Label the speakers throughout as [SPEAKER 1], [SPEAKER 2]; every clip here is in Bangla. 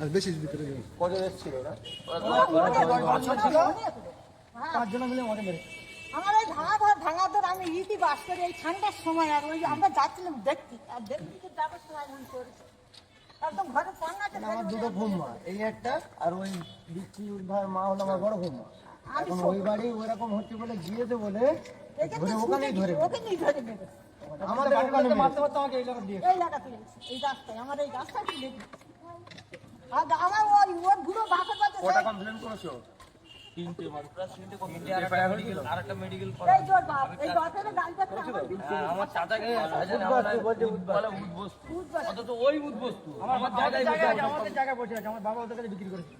[SPEAKER 1] আর বেশি ভিতরে যাবে
[SPEAKER 2] কজন এসেছিল না
[SPEAKER 1] পাঁচজন মিলে আমাকে মেরে
[SPEAKER 3] আমার ওই ভাঙা ঘর ভাঙা ধর আমি ইতি বাস করি এই ঠান্ডার সময় আর ওই আমরা যাচ্ছিলাম দেখতে আর দেখতে যাবার সময় আমি করেছি একদম ঘরে পান্নাতে
[SPEAKER 2] আমার দুটো বৌমা এই একটা আর ওই ভাই মা হলো আমার বড় এখন ওই বাড়ি ওরকম হচ্ছে বলে গিয়েছে বলে ধরে ওখানেই ধরে
[SPEAKER 3] ধরে
[SPEAKER 2] আমাদের ওখানে
[SPEAKER 1] মারতে মারতে আমাকে এই জায়গা দিয়ে
[SPEAKER 3] এই লাগাতে গেছে এই রাস্তায় আমার এই রাস্তায় তুলে। আর আমার ওই ওর বুড়ো বাপের বাচ্চা
[SPEAKER 2] কটা কমপ্লেন করেছ?
[SPEAKER 4] তিনটে প্লাস তিনটে কমপ্লিট আর একটা মেডিকেল আর একটা মেডিকেল করা
[SPEAKER 3] এই জোর বাপ এই বাপের গাড়ি পাচ্ছে আমার
[SPEAKER 4] হ্যাঁ, আমার চাচাকে হাজার বলে উদ্বস্তু অথচ ওই উদ্বস্তু। আমার জায়গায়
[SPEAKER 1] আমাদের জায়গায় বসে আছে আমার বাবা ওদের কাছে বিক্রি করেছে।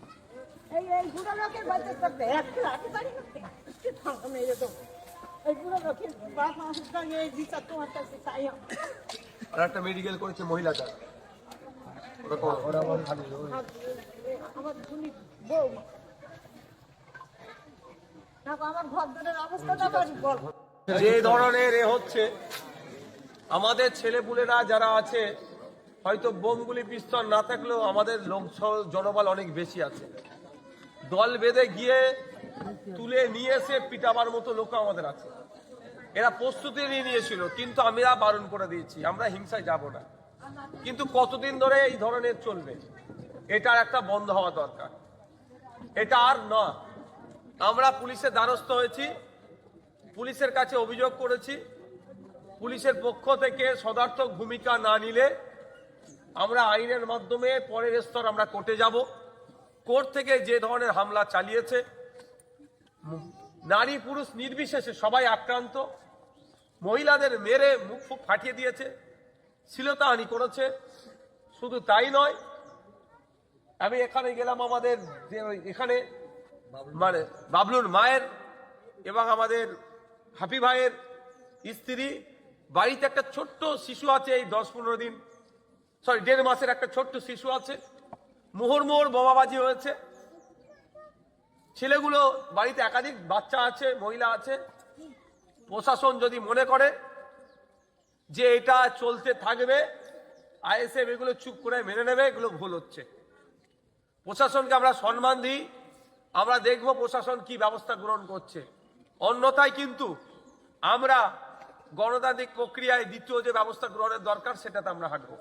[SPEAKER 3] এই এই বুড়ো লোকের বাচ্চা করতে। একটু রাখতে পারি না
[SPEAKER 2] আর একটা মেডিকেল করেছে মহিলাটা।
[SPEAKER 5] যে ধরনের এ হচ্ছে আমাদের ছেলেপুলেরা যারা আছে হয়তো বোমগুলি পিস্তল না থাকলেও আমাদের লোক জনবল অনেক বেশি আছে। দল বেঁধে গিয়ে তুলে নিয়ে এসে পিটাবার মতো লোক আমাদের আছে। এরা প্রস্তুতি নিয়ে নিয়েছিল, কিন্তু আমরা বারণ করে দিয়েছি, আমরা হিংসায় যাব না। কিন্তু কতদিন ধরে এই ধরনের চলবে, এটার একটা বন্ধ হওয়া দরকার। এটা আর না, আমরা পুলিশের দ্বারস্থ হয়েছি, পুলিশের কাছে অভিযোগ করেছি, পুলিশের পক্ষ থেকে সদার্থক ভূমিকা না নিলে আমরা আইনের মাধ্যমে পরের স্তর আমরা কোর্টে যাব। কোর্ট থেকে যে ধরনের হামলা চালিয়েছে নারী পুরুষ নির্বিশেষে সবাই আক্রান্ত। মহিলাদের মেরে মুখ ফুক ফাটিয়ে দিয়েছে। শ্লীলতাহানি করেছে। শুধু তাই নয়, আমি এখানে গেলাম আমাদের যে এখানে মানে বাবলুর মায়ের এবং আমাদের হাফি ভাইয়ের স্ত্রী। বাড়িতে একটা ছোট্ট শিশু আছে এই দশ পনেরো দিন সরি দেড় মাসের একটা ছোট্ট শিশু আছে। মোহর মোহর বোমাবাজি হয়েছে। ছেলেগুলো বাড়িতে একাধিক বাচ্চা আছে মহিলা আছে। প্রশাসন যদি মনে করে যে এটা চলতে থাকবে আইএসএফ এগুলো চুপ করে মেনে নেবে এগুলো ভুল হচ্ছে। প্রশাসনকে আমরা সম্মান দিই আমরা দেখব প্রশাসন কি ব্যবস্থা গ্রহণ করছে। অন্যথায় কিন্তু আমরা গণতান্ত্রিক প্রক্রিয়ায় দ্বিতীয় যে ব্যবস্থা গ্রহণের দরকার সেটাতে আমরা হাঁটবো।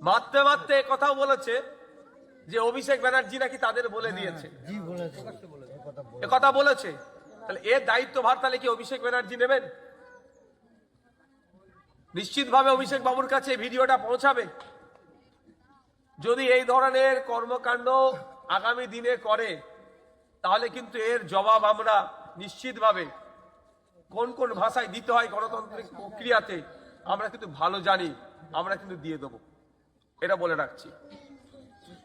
[SPEAKER 5] মারতে মারতে কথাও বলেছে যে অভিষেক ব্যানার্জি নাকি তাদের বলে দিয়েছে।
[SPEAKER 2] জি বলেছে এ কথা
[SPEAKER 5] বলেছে। তাহলে এর দায়িত্বভার তাহলে কি অভিষেক ব্যানার্জি নেবেন? নিশ্চিতভাবে অভিষেক বাবুর কাছে ভিডিওটা পৌঁছাবে। যদি এই ধরনের কর্মকাণ্ড আগামী দিনে করে, তাহলে কিন্তু এর জবাব আমরা নিশ্চিতভাবে কোন কোন ভাষায় দিতে হয় গণতান্ত্রিক প্রক্রিয়াতে, আমরা কিন্তু ভালো জানি, আমরা কিন্তু দিয়ে দেবো। এটা বলে রাখছি।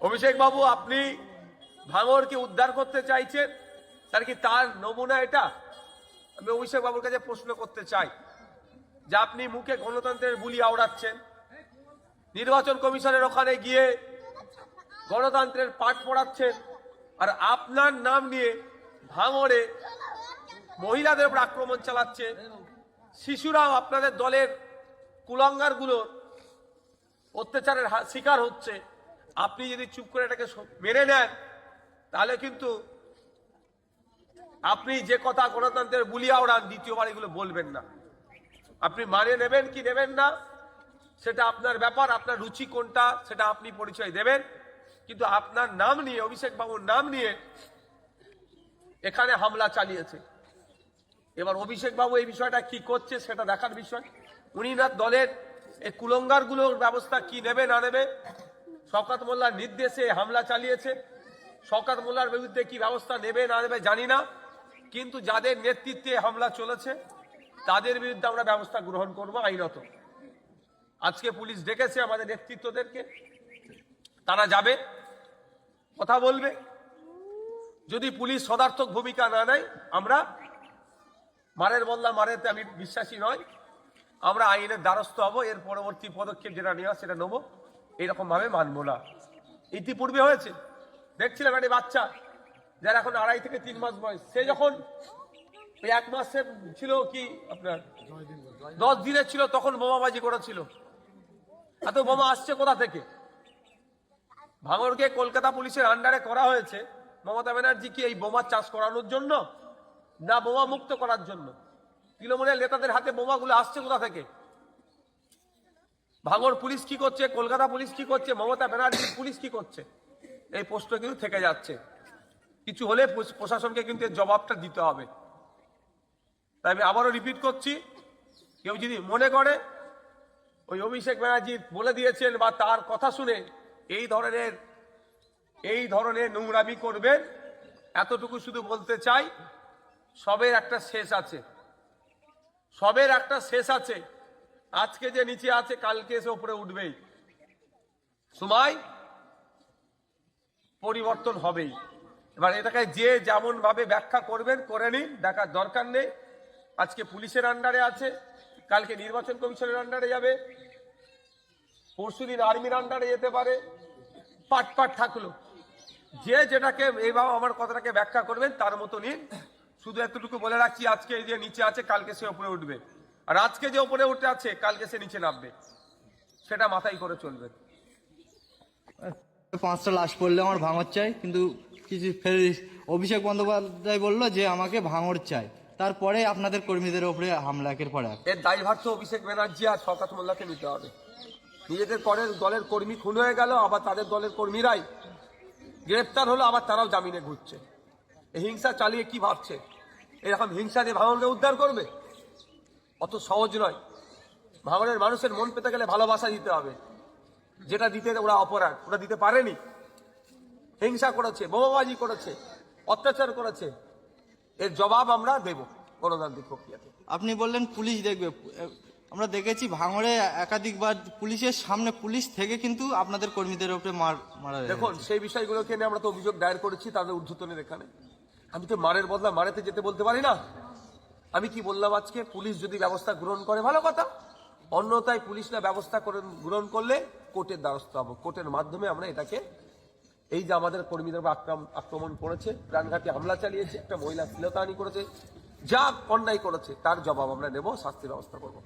[SPEAKER 5] অভিষেক বাবু, আপনি ভাঙরকে উদ্ধার করতে চাইছেন তার কি তার নমুনা এটা? আমি অভিষেক বাবুর কাছে প্রশ্ন করতে চাই, যে আপনি মুখে গণতন্ত্রের বুলি আওড়াচ্ছেন, নির্বাচন কমিশনের ওখানে গিয়ে গণতন্ত্রের পাঠ পড়াচ্ছেন, আর আপনার নাম নিয়ে ভাঙড়ে মহিলাদের উপর আক্রমণ চালাচ্ছে শিশুরাও আপনাদের দলের কুলঙ্গারগুলোর অত্যাচারের শিকার হচ্ছে, আপনি যদি চুপ করে এটাকে মেনে নেন তাহলে কিন্তু আপনি যে কথা গণতন্ত্রের বুলিয়া ওড়ান দ্বিতীয়বার এগুলো বলবেন না। আপনি মানে নেবেন কি নেবেন না, সেটা আপনার ব্যাপার, আপনার রুচি কোনটা, সেটা আপনি পরিচয় দেবেন। কিন্তু আপনার নাম নিয়ে, অভিষেক বাবুর নাম নিয়ে এখানে হামলা চালিয়েছে। এবার অভিষেক বাবু এই বিষয়টা কি করছে সেটা দেখার বিষয়। উনি না দলের এই কুলঙ্গারগুলোর ব্যবস্থা কি নেবে, না নেবে, শওকাত মোল্লার নির্দেশে হামলা চালিয়েছে। শওকাত মোল্লার বিরুদ্ধে কি ব্যবস্থা নেবে না নেবে জানি না। কিন্তু যাদের নেতৃত্বে হামলা চলেছে, তাদের বিরুদ্ধে আমরা ব্যবস্থা গ্রহণ করব আইনত। আজকে পুলিশ ডেকেছে আমাদের নেতৃত্বদেরকে। তারা যাবে, কথা বলবে। যদি পুলিশ সদার্থক ভূমিকা না নেয়, আমরা মারের বদলা মারেতে আমি বিশ্বাসী নয় আমরা আইনের দ্বারস্থ হব, এর পরবর্তী পদক্ষেপ যেটা নেওয়া সেটা নেব। এইরকম ভাবে মানবো না। ইতিপূর্বে হয়েছে। দেখছিলাম একটা বাচ্চা, যার এখন আড়াই থেকে তিন মাস বয়স। সে যখন ওই এক মাসের ছিল কি আপনার? দশ দিনের ছিল, তখন বোমাবাজি করেছিল। এত বোমা আসছে কোথা থেকে? ভাঙরকে কলকাতা পুলিশের আন্ডারে করা হয়েছে মমতা ব্যানার্জি কি এই বোমার চাষ করানোর জন্য না বোমা মুক্ত করার জন্য? তৃণমূলের নেতাদের হাতে বোমাগুলো আসছে কোথা থেকে? ভাঙর পুলিশ কি করছে? কলকাতা পুলিশ কি করছে? মমতা ব্যানার্জি পুলিশ কি করছে? এই প্রশ্ন কিন্তু থেকে যাচ্ছে। কিছু হলে প্রশ- প্রশাসনকে কিন্তু জবাবটা দিতে হবে। তাই আমি আবারও রিপিট করছি, কেউ যদি মনে করে, ওই অভিষেক ব্যানার্জি বলে দিয়েছেন বা তার কথা শুনে এই ধরনের এই ধরনের নোংরামি করবেন, এতটুকু শুধু বলতে চাই, সবের একটা শেষ আছে। সবের একটা শেষ আছে। আজকে যে নিচে আছে, কালকে এসে উপরে উঠবেই। সময় পরিবর্তন হবেই। এবার এটাকে যে যেমন ভাবে ব্যাখ্যা করবেন, করে নিন, দেখার দরকার নেই। আজকে পুলিশের আন্ডারে আছে, কালকে নির্বাচন কমিশনের আন্ডারে যাবে। পরশুদিন আর্মির আন্ডারে যেতে পারে। পাট পাট থাকল। যে যেটাকে এইভাবে আমার কথাটাকে ব্যাখ্যা করবেন, তার মতো নিন। শুধু এতটুকু বলে রাখছি, আজকে যে নিচে আছে, কালকে সে উপরে উঠবে। আর আজকে যে উপরে উঠে আছে, কালকে সে নিচে নামবে। সেটা মাথায় করে চলবে।
[SPEAKER 6] পাঁচটা লাশ পড়লে আমার ভাঙর চাই, কিন্তু কিছু ফের অভিষেক বন্দ্যোপাধ্যায় বলল যে আমাকে ভাঙর চাই। তারপরে আপনাদের কর্মীদের ওপরে হামলা একের পর
[SPEAKER 5] এর দায়ভার তো অভিষেক ব্যানার্জি আর শওকত মোল্লাকে নিতে হবে। নিজেদের পরের দলের কর্মী খুন হয়ে গেল, আবার তাদের দলের কর্মীরাই গ্রেপ্তার হলো, আবার তারাও জামিনে ঘুরছে। এই হিংসা চালিয়ে কি ভাবছে? এরকম হিংসা দিয়ে ভাঙনকে উদ্ধার করবে? অত সহজ নয়। ভাঙনের মানুষের মন পেতে গেলে ভালোবাসা দিতে হবে। যেটা দিতে ওরা অপরাধ ওরা দিতে পারেনি। হিংসা করেছে বোমাবাজি করেছে অত্যাচার করেছে। এর জবাব আমরা দেব গণতান্ত্রিক প্রক্রিয়াতে।
[SPEAKER 6] আপনি বললেন পুলিশ দেখবে। আমরা দেখেছি ভাঙড়ে একাধিকবার পুলিশের সামনে পুলিশ থেকে কিন্তু আপনাদের কর্মীদের ওপরে মার মারা
[SPEAKER 5] দেখুন সেই বিষয়গুলোকে নিয়ে আমরা তো অভিযোগ দায়ের করেছি তাদের ঊর্ধ্বতনের এখানে। আমি তো মারের বদলা মারেতে যেতে বলতে পারি না। আমি কি বললাম আজকে? পুলিশ যদি ব্যবস্থা গ্রহণ করে ভালো কথা। অন্যথায় পুলিশ না ব্যবস্থা করে গ্রহণ করলে কোর্টের দ্বারস্থ হব। কোর্টের মাধ্যমে আমরা এটাকে, এই যে আমাদের কর্মীদের আক্রমণ করেছে, প্রাণঘাতী হামলা চালিয়েছে, একটা মহিলা শ্লীলতাহানি করেছে, যা অন্যায় করেছে, তার জবাব আমরা নেব, শাস্তির ব্যবস্থা করব।